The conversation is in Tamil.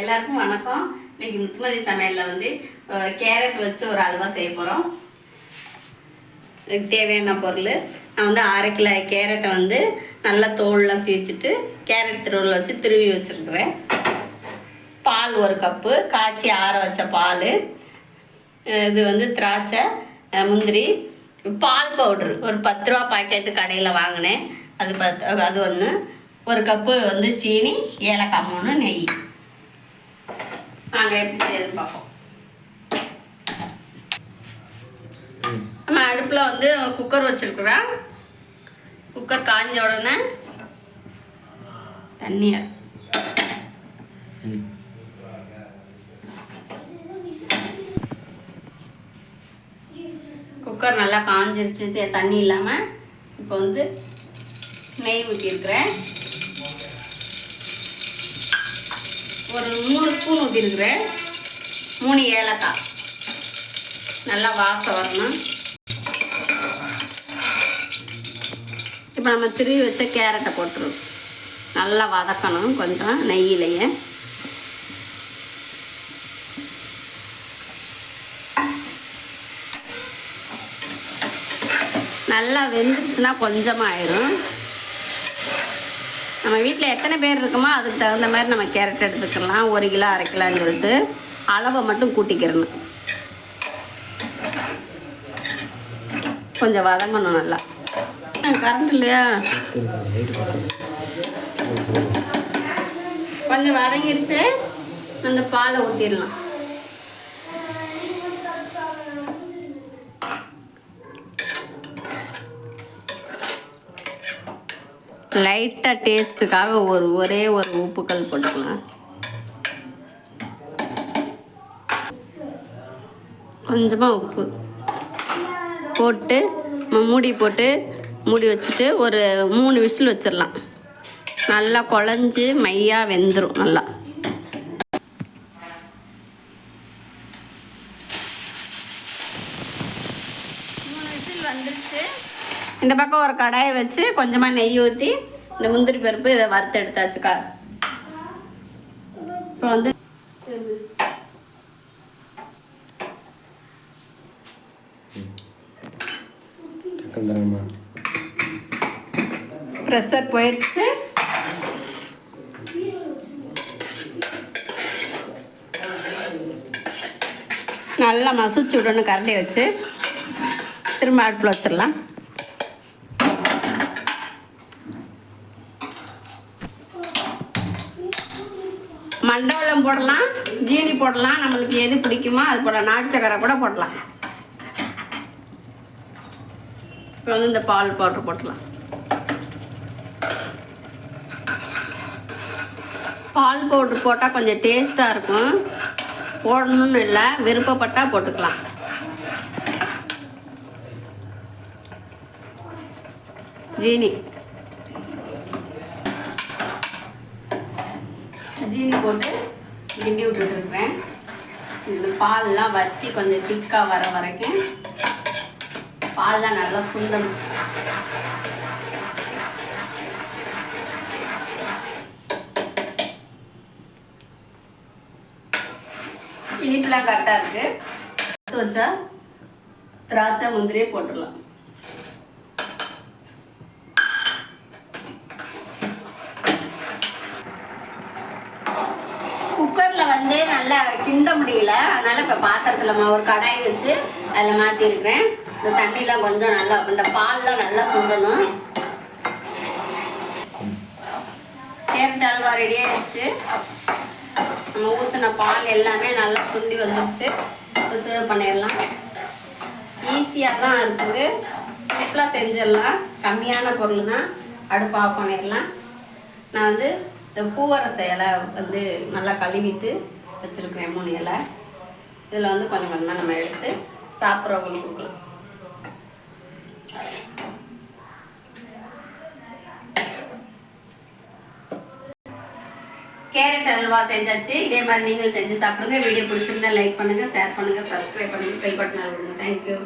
எல்லாருக்கும் வணக்கம். இன்னைக்கு முத்துமதி சமையலில் வந்து கேரட் வச்சு ஒரு அல்வா செய்ய போகிறோம் இதுக்கு தேவையான பொருள் நான் வந்து அரை கிலோ கேரட்டை வந்து நல்லா தோல்லாம் சீச்சிட்டு கேரட் திருவிழா வச்சு திருவி வச்சுருக்குறேன். பால் ஒரு கப்பு காய்ச்சி ஆற வச்ச பால் இது வந்து திராட்சை முந்திரி பால் பவுட்ரு. ஒரு பத்து ரூபா பாக்கெட்டு கடையில் வாங்கினேன். அது பத்து அது ஒன்று ஒரு கப்பு வந்து சீனி ஏலக்காய் மூணு நெய். நாங்கள் எப்படி செய்யறதுன்னு பார்ப்போம். நம்ம அடுப்பில் வந்து குக்கர் வச்சுருக்குறோம். குக்கர் காஞ்ச உடனே தண்ணியை. குக்கர் நல்லா காஞ்சிருச்சு. தண்ணி இல்லாமல் இப்போ வந்து நெய் ஊற்றிருக்கிறேன் ஒரு மூணு ஸ்பூன் ஊற்றிருக்கிறேன் மூணு ஏலக்காய். நல்லா வாசம் வரணும். இப்போ நம்ம திருவி வச்ச கேரட்டை போட்டுருவோம். நல்லா வதக்கணும் கொஞ்சம் நெய்யிலேயே. நல்லா வெந்துருச்சுன்னா கொஞ்சமாக ஆயிரும் நம்ம வீட்டில் எத்தனை பேர் இருக்குமோ அதுக்கு தகுந்த மாதிரி நம்ம கேரட் எடுத்துக்கலாம். ஒரு கிலோ அரை கிலோன்னு சொல்லிட்டு அளவை மட்டும் கூட்டிக்கிறணும். கொஞ்சம் வதங்கணும் நல்லா. கரண்ட் இல்லையா? கொஞ்சம் வதங்கிருச்சு. அந்த பாலை ஊற்றிடலாம் லைட்டாக டேஸ்ட்டுக்காக ஒரு ஒரே ஒரு உப்புக்கல் போட்டுக்கலாம். கொஞ்சமாக உப்பு போட்டு மூடி போட்டு மூடி வச்சுட்டு ஒரு மூணு விசில் வச்சிடலாம் நல்லா குழஞ்சி மையாக வெந்துடும் நல்லா. மூணு விசில் வந்துருச்சு. இந்த பக்கம் ஒரு கடாயை வச்சு கொஞ்சமாக நெய் ஊற்றி இந்த முந்திரி பருப்பு இதை வறுத்து எடுத்தாச்சுக்கா. இப்போ வந்து ப்ரெஷர் போயிடுச்சு நல்லா மசிச்சு விடணும் கரண்டி வச்சு. திரும்ப அடுப்பில் வச்சிடலாம். மண்டவெல்லம் போடலாம் ஜீனி போடலாம் நம்மளுக்கு எது பிடிக்குமோ அது போடலாம் நாட்டு சக்கரை கூட போடலாம். இப்போ வந்து இந்த பால் பவுடர் போட்டலாம் பால் பவுடர் போட்டால் கொஞ்சம் டேஸ்ட்டாக இருக்கும். போடணும்னு இல்லை விருப்பப்பட்டால் போட்டுக்கலாம். ஜீனி. ஜீனி போட்டு கிண்டி விட்டுட்டுருக்குறேன் இந்த பால்லாம் வற்றி கொஞ்சம் திக்காக வர வரைக்கும் பால்லாம் நல்லா சுண்டணும். இனிப்புலாம் கரெக்டாக இருக்குது வச்சா திராட்சை முந்திரியே போட்டுடலாம் குக்கரில் வந்து நல்லா கிண்ட முடியல. அதனால் இப்போ பாத்திரத்தில் மா- ஒரு கடாய் வச்சு அதில் மாற்றிருக்கிறேன் இந்த தண்ணிலாம் கொஞ்சம் நல்லா இந்த பால்லாம் நல்லா சுண்டணும். கேரட் அல்வா ரெடி ஆயிடுச்சு. நம்ம ஊற்றின பால் எல்லாமே நல்லா சுண்டி வந்துருச்சு. இப்போ சேவ் பண்ணிடலாம். ஈஸியாக தான் இருக்குது. சிம்பிளாக செஞ்சிடலாம். கம்மியான பொருள் தான் அடுப்பு ஆஃப் பண்ணிடலாம். நான் வந்து இந்த பூவரச இலை வந்து நல்லா கழுவிட்டு வச்சுருக்கிறேன் மூணு இலை இதில் வந்து கொஞ்சம் கொஞ்சமாக நம்ம எடுத்து சாப்பிட்றவங்களுக்கு கொடுக்கலாம். கேரட் அல்வா செஞ்சாச்சு. இதே மாதிரி நீங்கள் செஞ்சு சாப்பிடுங்க. வீடியோ பிடிச்சிருந்தா லைக் பண்ணுங்கள் ஷேர் பண்ணுங்கள் சப்ஸ்கிரைப் பண்ணுங்கள் பெல் பட்டன் அழுவுங்க. தேங்க்யூ